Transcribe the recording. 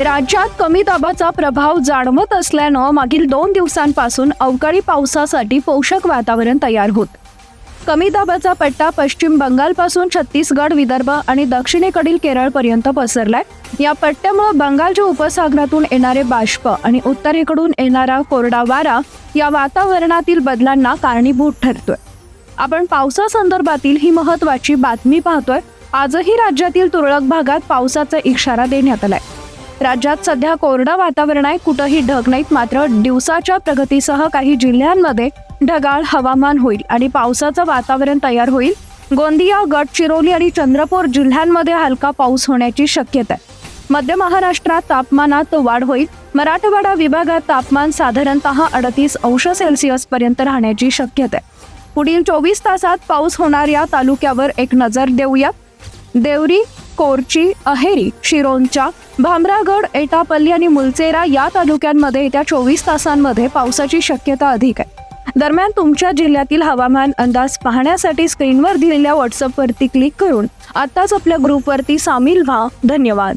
राज्यात कमी दाबाचा प्रभाव जाणवत असल्यानं मागील दोन दिवसांपासून अवकाळी पावसासाठी पोषक वातावरण तयार होत. कमी दाबाचा पट्टा पश्चिम बंगालपासून छत्तीसगड विदर्भ आणि दक्षिणेकडील केरळपर्यंत पसरलाय. या पट्ट्यामुळे बंगालच्या उपसागरातून येणारे बाष्प आणि उत्तरेकडून येणारा कोरडा वारा या वातावरणातील बदलांना कारणीभूत ठरतोय. आपण पावसासंदर्भातील ही महत्वाची बातमी पाहतोय. आजही राज्यातील तुरळक भागात पावसाचा इशारा देण्यात आलाय. राज्यात सध्या कोरडं वातावरण आहे. कुठंही ढग नाहीत. मात्र दिवसाच्या प्रगतीसह काही जिल्ह्यांमध्ये ढगाळ हवामान होईल आणि पावसाचं वातावरण तयार होईल. गोंदिया गडचिरोली आणि चंद्रपूर जिल्ह्यांमध्ये हलका पाऊस होण्याची शक्यता आहे. मध्य महाराष्ट्रात तापमानात वाढ होईल. मराठवाडा विभागात तापमान साधारणतः अडतीस अंश सेल्सिअस पर्यंत राहण्याची शक्यता आहे. पुढील चोवीस तासात पाऊस होणाऱ्या तालुक्यावर एक नजर देऊया. देवरी कोरची अहेरी शिरोंचा भामरागड एटापल्ली आणि मुलचेरा या तालुक्यांमध्ये येत्या चोवीस तासांमध्ये पावसाची शक्यता अधिक आहे. दरम्यान तुमच्या जिल्ह्यातील हवामान अंदाज पाहण्यासाठी स्क्रीनवर दिलेल्या व्हॉट्सअपवरती क्लिक करून आत्ताच आपल्या ग्रुपवरती सामील व्हा. धन्यवाद.